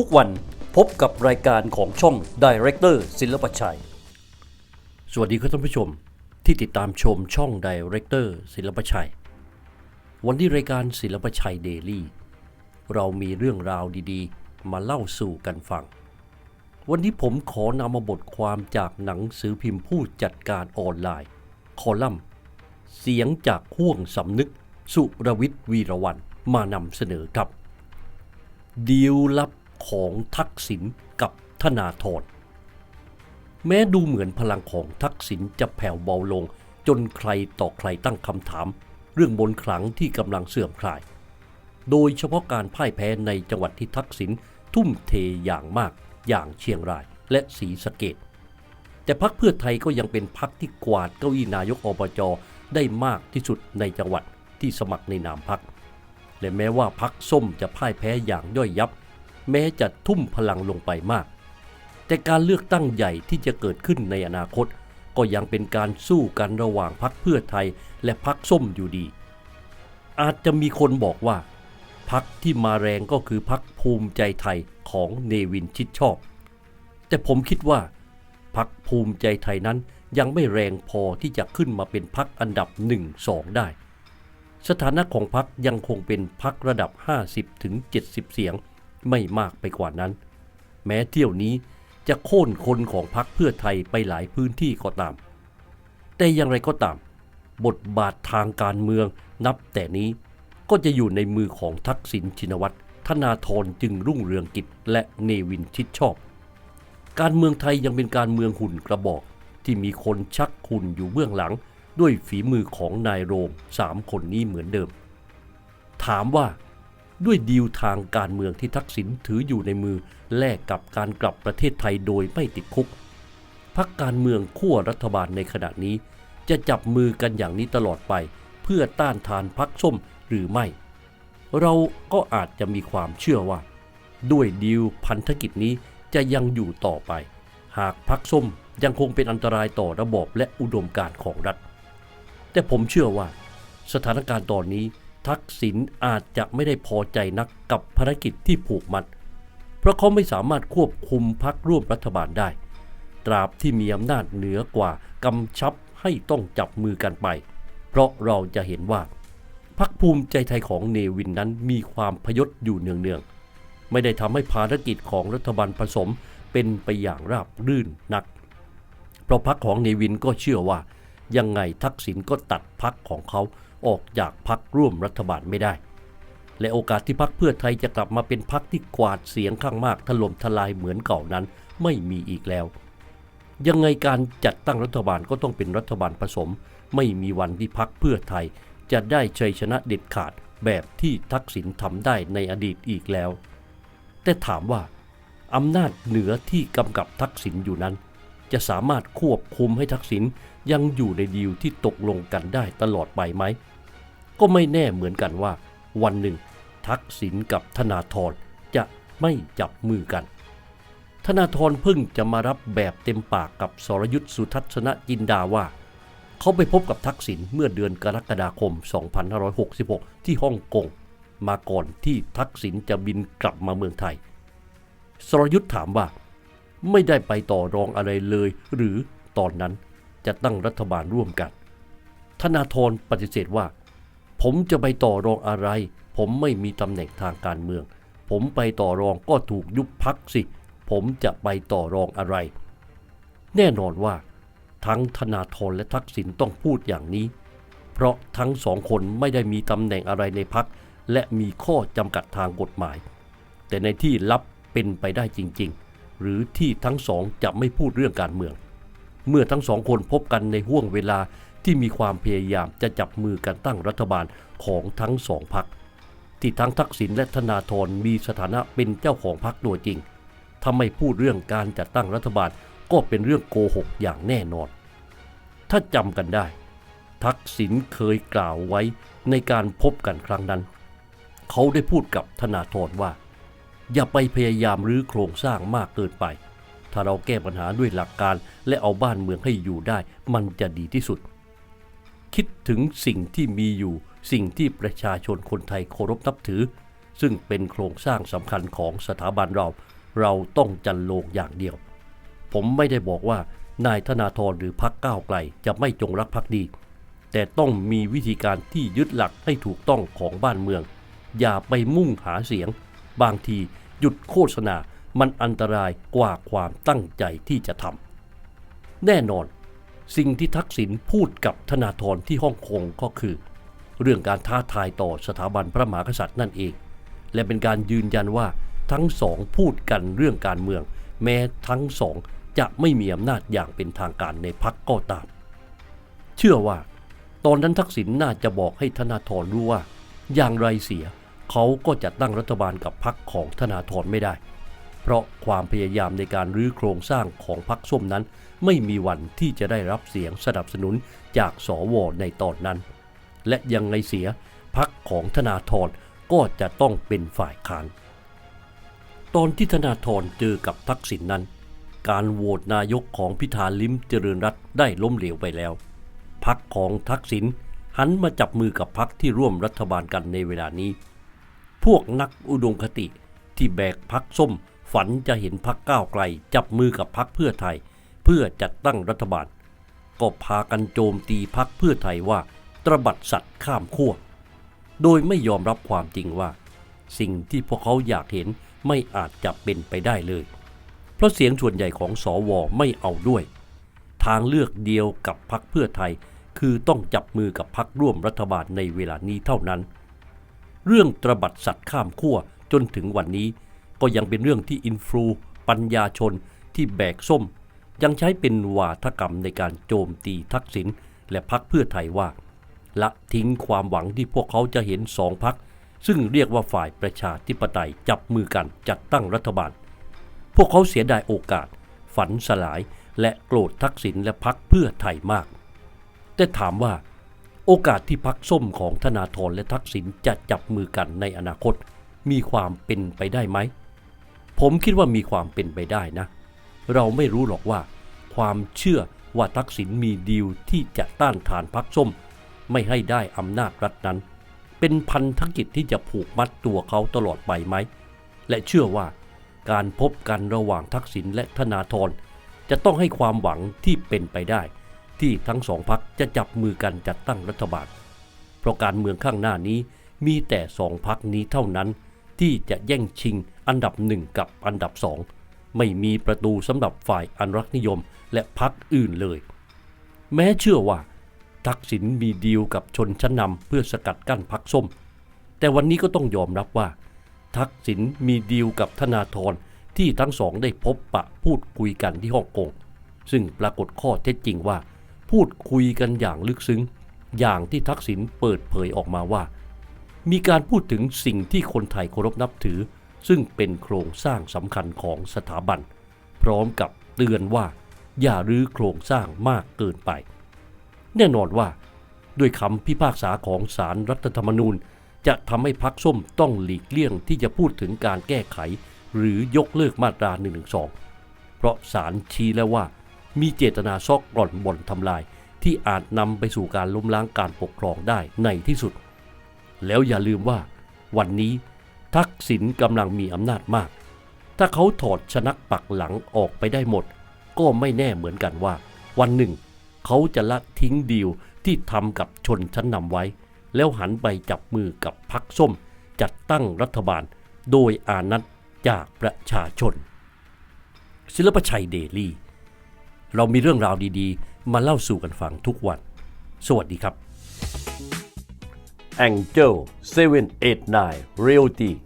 ทุกวันพบกับรายการของช่อง Director ศิลปชัย สวัสดีครับท่านผู้ชมที่ติดตามชมช่อง Director ศิลปชัย วันนี้รายการศิลปชัยเดลี่เรามีเรื่องราวดีๆ มาเล่าสู่กันฟัง วันนี้ผมขอนำมาบทความจากหนังสือพิมพ์ผู้จัดการออนไลน์ คอลัมน์ เสียงจากห่วงสำนึก สุรวิทย์วีรวันมานำเสนอครับดีลลับ ของทักษิณกับธนาธรแม้ดูเหมือนพลังของทักษิณจะแผ่วเบาลง จนใครต่อใครตั้งคำถาม เรื่องบนขลังที่กำลังเสื่อมคลาย โดยเฉพาะการพ่ายแพ้ในจังหวัดที่ทักษิณทุ่มเทอย่างมากอย่างเชียงรายและศรีสะเกดแต่พักเพื่อไทยก็ยังเป็นพักที่กวาดเก้าอี้นายกอบจได้มากที่สุดในจังหวัดที่สมัครในนามพักและแม้ว่าพักส้มจะพ่ายแพ้อย่างย่อยยับ แม้จะทุ่มพลังลงไปมาก แต่การเลือกตั้งใหญ่ที่จะเกิดขึ้นในอนาคต ก็ยังเป็นการสู้กันระหว่างพักเพื่อไทยและพักส้มอยู่ดี อาจจะมีคนบอกว่าพักที่มาแรงก็คือพักภูมิใจไทยของเนวินชิดชอบ แต่ผมคิดว่าพักภูมิใจไทยนั้นยังไม่แรงพอที่จะขึ้นมาเป็นพักอันดับ 1-2 ได้ สถานะของพักยังคงเป็นพักระดับ 50-70ถึง70เสียง ไม่มากไปกว่านั้น แม้เที่ยวนี้จะโค่นคนของพักเพื่อไทยไปหลายพื้นที่ก็ตาม แต่อย่างไรก็ตาม บทบาททางการเมืองนับแต่นี้ก็จะอยู่ในมือของทักษิณชินวัตรธนาธรจึงรุ่งเรืองกิจและเนวินชิดชอบ การเมืองไทยยังเป็นการเมืองหุ่นกระบอกที่มีคนชักหุ่นอยู่เบื้องหลัง ด้วยฝีมือของนายโรงสามคนนี้เหมือนเดิม ถามว่า ด้วยดีลทางการเมืองที่ทักษิณถืออยู่ในมือแลกกับการกลับประเทศไทยโดยไม่ติดคุกพักการเมืองขั้วรัฐบาลในขณะนี้ จะจับมือกันอย่างนี้ตลอดไป เพื่อต้านทานพักส้มหรือไม่ เราก็อาจจะมีความเชื่อว่า ด้วยดีลพันธกิจนี้จะยังอยู่ต่อไป หากพักส้มยังคงเป็นอันตรายต่อระบบและอุดมการณ์ของรัฐ แต่ผมเชื่อว่า สถานการณ์ตอนนี้ ทักษิณอาจจะไม่ได้พอใจนักกับภารกิจที่ผูกมัด เพราะเขาไม่สามารถควบคุมพักร่วมรัฐบาลได้ ตราบที่มีอำนาจเหนือกว่ากำชับให้ต้องจับมือกันไป เพราะเราจะเห็นว่าพักภูมิใจไทยของเนวินนั้นมีความพยศอยู่เนืองๆ ไม่ได้ทำให้ภารกิจของรัฐบาลผสมเป็นไปอย่างราบรื่นนัก เพราะพักของเนวินก็เชื่อว่ายังไงทักษิณก็ตัดพักของเขา ออกจากพักร่วมรัฐบาลไม่ได้ และโอกาสที่พักเพื่อไทยจะกลับมาเป็นพักที่กวาดเสียงข้างมากถล่มทลายเหมือนเก่านั้นไม่มีอีกแล้ว ยังไงการจัดตั้งรัฐบาลก็ต้องเป็นรัฐบาลผสม ไม่มีวันที่พักเพื่อไทย จะได้ชัยชนะเด็ดขาดแบบที่ทักษิณทำได้ในอดีตอีกแล้ว แต่ถามว่าอำนาจเหนือที่กำกับทักษิณอยู่นั้น จะสามารถควบคุมให้ทักษิณ ยังอยู่ในดีลที่ตกลงกันได้ตลอดไปไหม ก็ไม่แน่เหมือนกันว่า วันหนึ่ง ทักษิณกับธนาธรจะไม่จับมือกัน ธนาธรเพิ่งจะมารับแบบเต็มปากกับสรยุทธ์สุทัศนจินดาว่า เขาไปพบกับทักษิณเมื่อเดือนกรกฎาคม 2566 ที่ฮ่องกง มาก่อนที่ทักษิณจะบินกลับมาเมืองไทย สรยุทธ์ถามว่า ไม่ได้ไปต่อรองอะไรเลย หรือตอนนั้น จะตั้งรัฐบาลร่วมกัน ธนาธรปฏิเสธว่า ผมจะไปต่อรองอะไร ผมไม่มีตำแหน่งทางการเมือง ผมไปต่อรองก็ถูกยุบพักสิ ผมจะไปต่อรองอะไร แน่นอนว่า ทั้งธนาธรและทักษิณต้องพูดอย่างนี้ เพราะทั้งสองคนไม่ได้มีตำแหน่งอะไรในพักและมีข้อจำกัดทางกฎหมาย แต่ในที่ลับเป็นไปได้จริง ๆ หรือที่ทั้งสองจะไม่พูดเรื่องการเมือง เมื่อทั้งสองคนพบกันในห่วงเวลาที่มีความพยายามจะจับมือกันตั้งรัฐบาลของทั้งสองพักที่ทั้งทักษิณและธนาธรมีสถานะเป็นเจ้าของพักตัวจริงถ้าไม่พูดเรื่องการจัดตั้งรัฐบาลก็เป็นเรื่องโกหกอย่างแน่นอน ถ้าจำกันได้ ทักษิณเคยกล่าวไว้ในการพบกันครั้งนั้น เขาได้พูดกับธนาธรว่า อย่าไปพยายามรื้อโครงสร้างมากเกินไป ถ้าเราแก้ปัญหาด้วยหลักการ และเอาบ้านเมืองให้อยู่ได้ มันจะดีที่สุด คิดถึงสิ่งที่มีอยู่ สิ่งที่ประชาชนคนไทยเคารพนับถือ ซึ่งเป็นโครงสร้างสำคัญของสถาบันเรา เราต้องจันโลงอย่างเดียว ผมไม่ได้บอกว่านายธนาธรหรือพักก้าวไกลจะไม่จงรักภักดี แต่ต้องมีวิธีการที่ยึดหลักให้ถูกต้องของบ้านเมือง อย่าไปมุ่งหาเสียง บางทีหยุดโฆษณา มันอันตรายกว่าความตั้งใจที่จะทำแน่นอน สิ่งที่ทักษิณพูดกับธนาธรที่ฮ่องกงก็คือ เรื่องการท้าทายต่อสถาบันพระมหากษัตริย์นั่นเอง และเป็นการยืนยันว่าทั้งสองพูดกันเรื่องการเมือง แม้ทั้งสองจะไม่มีอำนาจอย่างเป็นทางการในพักก็ตาม เชื่อว่า ตอนนั้นทักษิณน่าจะบอกให้ธนาธรรู้ว่า อย่างไรเสีย เขาก็จะตั้งรัฐบาลกับพักของธนาธรไม่ได้ เพราะความพยายามในการรื้อโครงสร้างของพักส้มนั้น ไม่มีวันที่จะได้รับเสียงสนับสนุนจากสวในตอนนั้น และยังไงเสียพักของธนาธรก็จะต้องเป็นฝ่ายค้านตอนที่ธนาธรเจอกับทักษิณนนั้น การโหวตนายกของพิธาลิมเจริญรัตได้ล้มเหลวไปแล้วพักของทักษิณหันมาจับมือกับพักที่ร่วมรัฐบาลกันในเวลานี้ พวกนักอุดมคติที่แบกพักส้ม ฝันจะเห็นพักก้าวไกล จับมือกับพักเพื่อไทย เพื่อจัดตั้งรัฐบาล ก็พากันโจมตีพักเพื่อไทยว่าตระบัดสัตว์ข้ามขั้วโดยไม่ยอมรับความจริงว่า สิ่งที่พวกเขาอยากเห็นไม่อาจจะเป็นไปได้เลย เพราะเสียงส่วนใหญ่ของสอวอไม่เอาด้วย ทางเลือกเดียวกับพักเพื่อไทย คือต้องจับมือกับพักร่วมรัฐบาลในเวลานี้เท่านั้น เรื่องตระบัดสัตว์ข้ามขั้วจนถึงวันนี้ ก็ยังเป็นเรื่องที่อินฟลูปัญญาชนที่แบกส้ม ยังใช้เป็นวาทกรรมในการโจมตีทักษิณและพักเพื่อไทยว่า ละทิ้งความหวังที่พวกเขาจะเห็นสองพัก ซึ่งเรียกว่าฝ่ายประชาธิปไตยจับมือกันจัดตั้งรัฐบาล พวกเขาเสียดายโอกาส ฝันสลายและโกรธทักษิณและพักเพื่อไทยมาก แต่ถามว่า โอกาสที่พักส้มของธนาธรและทักษิณจะจับมือกันในอนาคต มีความเป็นไปได้ไหม ผมคิดว่ามีความเป็นไปได้นะ เราไม่รู้หรอกว่า ความเชื่อว่าทักษิณมีดีลที่จะต้านทานพักส้ม ไม่ให้ได้อำนาจรัฐนั้น เป็นพันธกิจที่จะผูกมัดตัวเขาตลอดไปไหม และเชื่อว่าการพบกันระหว่างทักษิณและธนาธรจะต้องให้ความหวังที่เป็นไปได้ ที่ทั้งสองพักจะจับมือกันจัดตั้งรัฐบาล เพราะการเมืองข้างหน้านี้มีแต่สองพักนี้เท่านั้นที่จะแย่งชิง อันดับหนึ่งกับอันดับสองไม่มีประตูสำหรับฝ่ายอนุรักษนิยมและพักอื่นเลย แม้เชื่อว่า ทักษิณมีดีลกับชนชั้นนำเพื่อสกัดกั้นพักส้ม แต่วันนี้ก็ต้องยอมรับว่า ทักษิณมีดีลกับธนาธรที่ทั้งสองได้พบปะพูดคุยกันที่ฮ่องกง ซึ่งปรากฏข้อเท็จจริงว่า พูดคุยกันอย่างลึกซึ้ง อย่างที่ทักษิณเปิดเผยออกมาว่า มีการพูดถึงสิ่งที่คนไทยเคารพนับถือ ซึ่งเป็นโครงสร้างสำคัญของสถาบัน พร้อมกับเตือนว่าอย่ารื้อโครงสร้างมากเกินไป แน่นอนว่า ด้วยคำพิพากษาของศารรัฐธรรมนูญ จะทำให้พักส้มต้องหลีกเลี่ยงที่จะพูดถึงการแก้ไข หรือยกเลิกมาตรา1นึเพราะศาลชี้แล้วว่า มีเจตนาซอกกร่อนบ่อนทำลาย ที่อาจนำไปสู่การล้มล้างการปกครองได้ในที่สุด แล้วอย่าลืมว่า วันนี้ ทักษิณกำลังมีอำนาจมาก ถ้าเขาถอดชนักปักหลังออกไปได้หมด ก็ไม่แน่เหมือนกันว่า วันหนึ่ง เขาจะละทิ้งดีลที่ทำกับชนชั้นนำไว้ แล้วหันไปจับมือกับพักส้ม จัดตั้งรัฐบาล โดยอานัตจากประชาชน ศิลปชัยเดลี่ เรามีเรื่องราวดีๆ มาเล่าสู่กันฟังทุกวัน สวัสดีครับ Angel 789 Realty